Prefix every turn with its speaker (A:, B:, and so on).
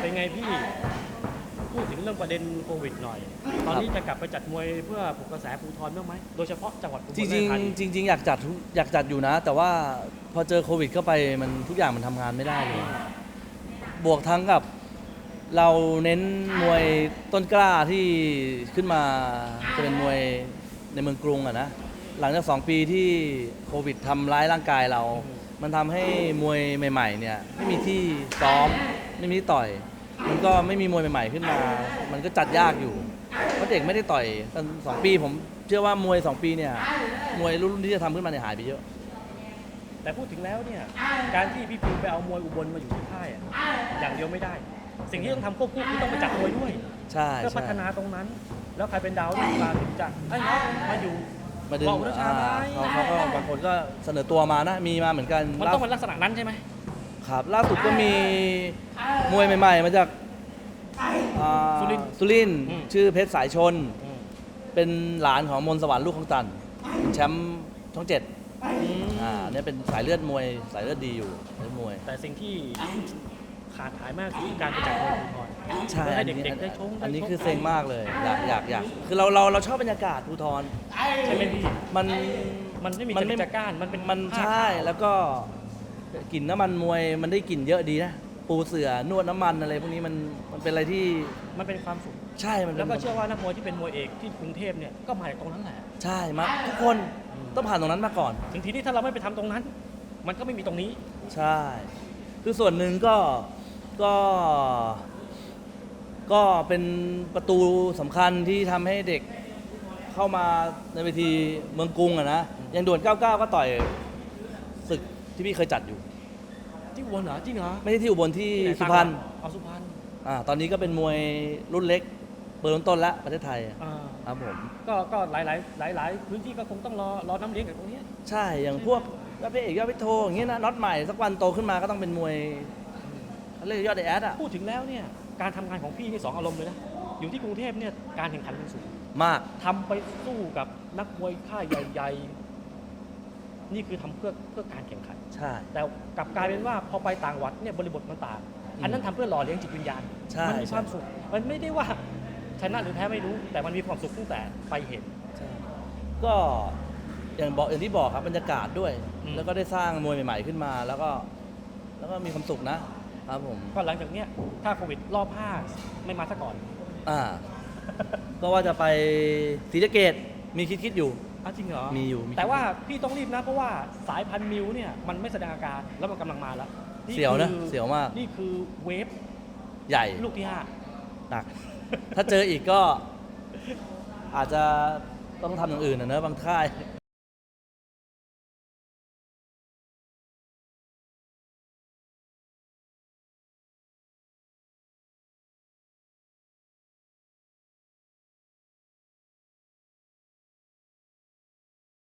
A: เป็นไงพี่พูดถึงเรื่องประเด็นโควิดหน่อย ตอนนี้จะกลับไปจัดมวยเพื่อปลุกกระแสภูทรบ้างไหม โดยเฉพาะจังหวัดอุบล
B: จริง
A: ราชธานี
B: ๆจริงๆอยากจัดทุกอยากจัดอยู่นะ แต่ว่าพอเจอโควิดเข้าไปมันทุกอย่างมันทำงานไม่ได้เลยบวกทั้งกับเราเน้นมวยต้นกล้าที่ขึ้นมาจะเป็นมวยในเมืองกรุงอะนะหลังจากสองปีที่โควิดทำร้ายร่างกายเรามั นทำให้มวยใหม่ๆเนี่ยไม่มีที่ซ้อมไม่มีที่ต่อย มันก็ไม่มีมวยใหม่ๆขึ้นมา มันก็จัดยากอยู่เพราะเด็กไม่ได้ต่อยกันสองปีผมเชื่อว่ามวยสองปีเนี่ยมวยรุ่นที่จะทำขึ้นมาเนี่ยหายไปเยอะ
A: แต่พูดถึงแล้วเนี่ย การที่พี่พิมไปเอามวยอุบลมาอยู่ที่ค่ายอะอย่างเดียวไม่ได้ สิ่งที่ต้องทำควบคู่คือต้องไปจัดมวยด้วย
B: ใช่
A: เพื่อพั
B: ใช่
A: ฒนาตรงนั้น แล้วใครเป็นดาวรุ่งมาถึงจะไอ้ยน้องมาอยู่
B: มาดึง
A: บอกวิชา
B: อ่า
A: ไหม
B: เขาเขาก็บางคนก็เสนอตัวมานะมีมาเหมือนกัน
A: มันต้องเป็นลักษณะนั้นใช่ไหม
B: ครับล่าสุดก็มีมวยใหม่ ๆ มาจากอ่า
A: สุรินทร์
B: สุรินทร์
A: อืม
B: ชื่อเพชรสายชน
A: อืม
B: เป็นหลานของมนต์สวรรค์ลูกของจันทร์เป็นแชมป์ช่องเจ็ด
A: อืม
B: อ่าเนี่ยเป็นสายเลือดมวยสายเลือดดีอยู่สายเลือดมวย
A: แต่สิ่งที่ ขาดหายมากคือการไปจัดมวยภูทร
B: ใช่
A: เพื่อให้
B: อันนี้
A: เด็กๆได้ชม
B: อันนี้
A: ได้ชม
B: คือเซ็งมากเลย อยากอยากอยากคือเราเราเราชอบบรรยากาศภูทร
A: ใช่ไหมพี่
B: มัน
A: มันไม่มี
B: มัน
A: จ
B: ไม่
A: ริตจักร้านมันเป็น
B: มัน
A: ภาพ
B: ใช่แล้วก็กลิ่นน้ำมันมวยมันได้กลิ่นเยอะดีนะ ปูเสือนวดน้ำมันอะไรพวกนี้มันมันเป็นอะไรที่
A: มันเป็นความสุข
B: ใช่มันป็น
A: แล้วก็เชื่อว่านักมวยที่เป็นมวยเอกที่กรุงเทพเนี่ยก็มาจากตรงนั้นแหละ
B: ใช่มาทุกคนต้องผ่านตรงนั้นมาก่อน
A: ถึงทีนี้ถ้าเราไม่ไปทำตรงนั้น มันก็ไม่มีตรงนี้
B: ใช่ คือส่วนหนึ่งก็ ก็ก็เป็นประตูสำคัญที่ทำให้เด็กเข้ามาในเวทีเมืองกรุงอะนะอยังด่วน 99 ก็ต่อยศึกที่พี่เคยจัดอยู่
A: ที่อุบลเหรอจริงเหรอ
B: ไม่ใช่ที่อุบลที่
A: ที่ไหน
B: สุพรรณ
A: เอาสุพรรณ
B: อ่าตอนนี้ก็เป็นมวยรุ่นเล็กเปิดต้นๆแล้วประเทศไทย
A: อ่า
B: ครับผม
A: ก็ก็หลายหลายหลายหลายพื้นที่ก็คงต้องรอรอน้ำเลี้ยงจากตรงเนี้ย
B: ใช่ อย่างพวกยอดพระเอกยอดพิโทอย่างเงี้ยนะน็อตใหม่สักวันโตขึ้นมาก็ต้องเป็นมวย เขาเรียกยอดไอแอดอะ
A: พูดถึงแล้วเนี่ยการทำงานของพี่นี่สองอารมณ์เลยนะอยู่ที่กรุงเทพเนี่ยการแข่งขันมันสูง
B: มาก
A: ทำไปสู้กับนักมวยค่ายใหญ่ๆ นี่คือทำเพื่อเพื่อการแข่งขัน
B: ใช่
A: แต่กลับกลายเป็นว่าพอไปต่างวัดเนี่ยบริบทมันต่างอันนั้นทำเพื่อหล่อเลี้ยงจิตวิญญาณ
B: ใช่
A: มัมีความสุข มันไม่ได้ว่าชนะหรือแพ้ไม่รู้ แต่มันมีความสุขตั้งแต่ไปเห็น
B: ใช่ก็อย่างบอกอย่างที่บอกครับบรรยากาศด้วย
A: อืม
B: แล้วก็ได้สร้างมวยใหม่ ๆ ขึ้นมา แล้วก็ แล้วก็มีความสุขนะ ครับผม
A: ก็หลังจากเนี้ยถ้าโควิดรอบห้าไม่มาซะก่อน
B: อ่า ก็ว่าจะไปศรีสะเกดมีคิดคิดๆอยู่
A: อ้าวจริงเหรอ
B: มีอยู่มี
A: แต่ว่าพี่ต้องรีบนะ เพราะว่าสายพันธุ์มิวเนี่ยมันไม่แสดงอาการแล้วมันกำลังมาแล้ว
B: เสียวนะ
A: คือ
B: เสียวมาก
A: นี่คือเวฟ
B: ใหญ่
A: ลูกที่ห้า
B: หนัก ถ้าเจออีกก็ อาจจะต้องทำอย่างอื่นนะเนอะบางค่าย